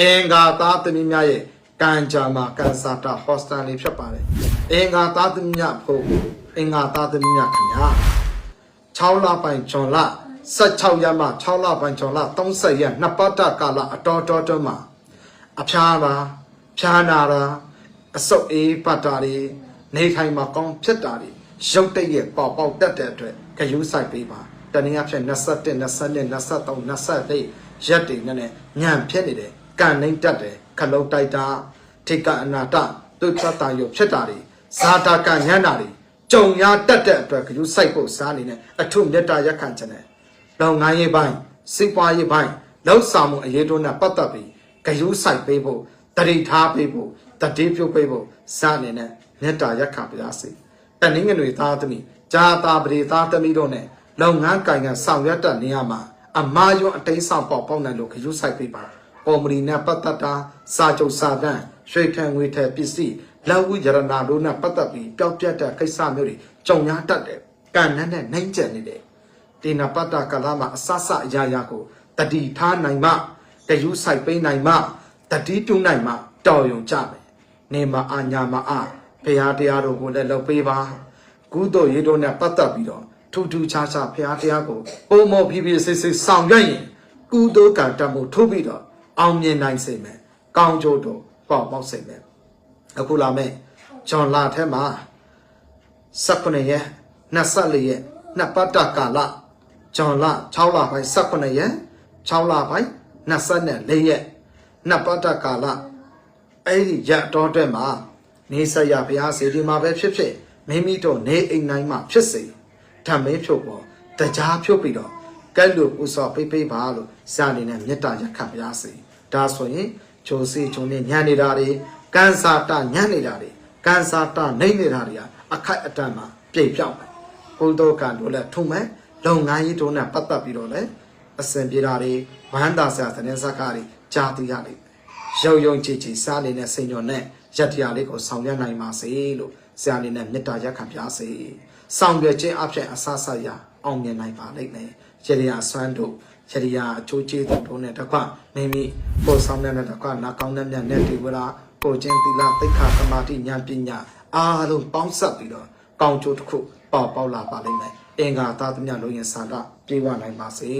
အင်္ဂါသားသမီးများရဲ့ကံကြမ္မာကန်စာတာဟောစတန်လေးဖြစ်ပါတယ်အင်္ဂါသားသမီးများဖို့အင်္ဂါသားသမီးများခင်ဗျာ6လပိုင်းဂျွန်လ16ရက်မှ6လပိုင်းဂျွန်လ30ရက်နှစ်ပတ်တကာလအတော်တော်တော်မှာအဖျားပါဖျားနာတာအဆုတ်အေးပတ်တာတွေနေထိုင်မှာကောင်းဖြစ်တာတွေရုပ်တရက်ပေါက်ပေါက်တက်တဲ့အတွက်ခရူးဆိုင်ပေးပါတနည်းအားဖြင့်21 22 23 24ရက်တွေနဲ့ညံဖြစ်နေတယ် ကန်နှိမ့်တက်တယ်ခလုံးတိုက်တာထိကအနာတသူသတ္တယုတ်ဖြစ်တာတွေဇာတာကညံ့တာတွေကြုံရတက်တဲ့အတွက်ခရူးဆိုင်ဖို့စားနေတယ်အထုမေတ္တာရက်ခံခြင်းနဲ့လုပ်ငန်းရေးပိုင်းစိတ်ပွားရေးပိုင်းလောက်ဆောင်မှုအရေးတို့နဲ့ပတ်သက်ပြီးဂယုဆိုင်ပေးဖို့တတိထားပေးဖို့တတိပြုတ်ပေးဖို့စားနေနဲ့မေတ္တာရက်ခံပါစေတနည်းငွေသားသမီးဂျာတာပရိသားသမီးတို့နဲ့လုပ်ငန်းကိုင်ကဆောင်ရွက်တဲ့နေရာမှာအမာယွန်းအတိတ်ဆောင်ပေါက်ပေါက်နိုင်လို့ဂယုဆိုင်ပေးပါ ပေါ်မလီနဲ့ပတ်သက်တာစာချုပ်စာတမ်းရွှေထံငွေထက်ပစ္စည်းလက်ဝိရဏတို့နဲ့ပတ်သက်ပြီးပျောက်ပြတ်တဲ့ကိစ္စမျိုးတွေကြုံရတတ်တယ်ကံနဲ့နဲ့နှိမ့်ကျက်နေတယ်တေနပတ္တကလမှာအဆဆအရာရာကိုတတိထားနိုင်မှတယူဆိုင်ပိနိုင်မှတတိပြုနိုင်မှတော်ယုံကြမယ်နေမအာညာမအာဘုရားတရားတို့ကိုလည်းလုပ်ပေးပါကုသိုလ်ရေးတို့နဲ့ပတ်သက်ပြီးတော့ထူးထူးခြားခြားဘုရားတရားကိုပုံမောဖြည်းဖြည်းစစ်စစ်ဆောင်ရွက်ရင်ကုသိုလ်ကံတတ်မှုထိုးပြီးတော့ အောင်မြင်နိုင်စေမယ်ကောင်းကျိုးတို့ပေါ့ပေါက်စေမယ်အခုလာမယ်ဂျွန်လာထဲမှာ18ရက်24ရက်နှစ်ပတ်တကာလဂျွန်လ6လပိုင်း18ရက်6လပိုင်း24ရက်နှစ်ပတ်တကာလအဲ့ဒီရက်တော်တဲ့မှာနေဆက်ရဘုရားစေဒီမှာပဲဖြစ်ဖြစ်မိမိတို့နေအိမ်တိုင်းမှာဖြစ်စေဓမ္မေဖြုတ်ပေါ်တရားဖြုတ်ပြီးတော့ ကဲလို့ပူစော်ပိတ်ပိတ်ပါလို့ဇာနေနဲ့မေတ္တာရက်ခံဘုရားစေဒါဆိုရင်ဂျိုစီဂျုံနဲ့ညံနေတာတွေကန်စာတညံနေတာတွေကန်စာတနှိမ့်နေတာတွေအခိုက်အတန့်မှာပြိတ်ပြောက်မယ်ဘုဒ္ဓကံတို့လည်းထုံမယ်လုပ်ငန်းရေးတို့နဲ့ပတ်သက်ပြီးတော့လည်းအစဉ်ပြေတာတွေဝမ်းသာစရာသတင်းစကားတွေကြားသိရလိမ့်မယ်ရုံရုံချီချီစားနေတဲ့စိန်ညွန်နဲ့ရက်တရားလေးကိုဆောင်ရွက်နိုင်ပါစေလို့ဆရာအနေနဲ့မေတ္တာရက်ခံပြစေဆောင်ရွက်ခြင်းအဖြစ်အဆဆရအောင်မြင်နိုင်ပါလိမ့်မယ် ရတရားဆွမ်းတို့ရတရားအချိုးကျေးသူတို့နဲ့တကွမိမိပို့ဆောင်တဲ့နဲ့တကွနာကောင်းတဲ့မြတ်နဲ့ဒီဝရာကိုချင်းသီလသိက္ခာသမာဓိဉာဏ်ပညာအားလုံးပေါင်းစပ်ပြီးတော့ကောင်းကျိုးတစ်ခုပေါက်ပေါက်လာပါလိမ့်မယ်အင်္ဂါသားသမ ्या လုံးရင်စာကပြေဝနိုင်ပါစေ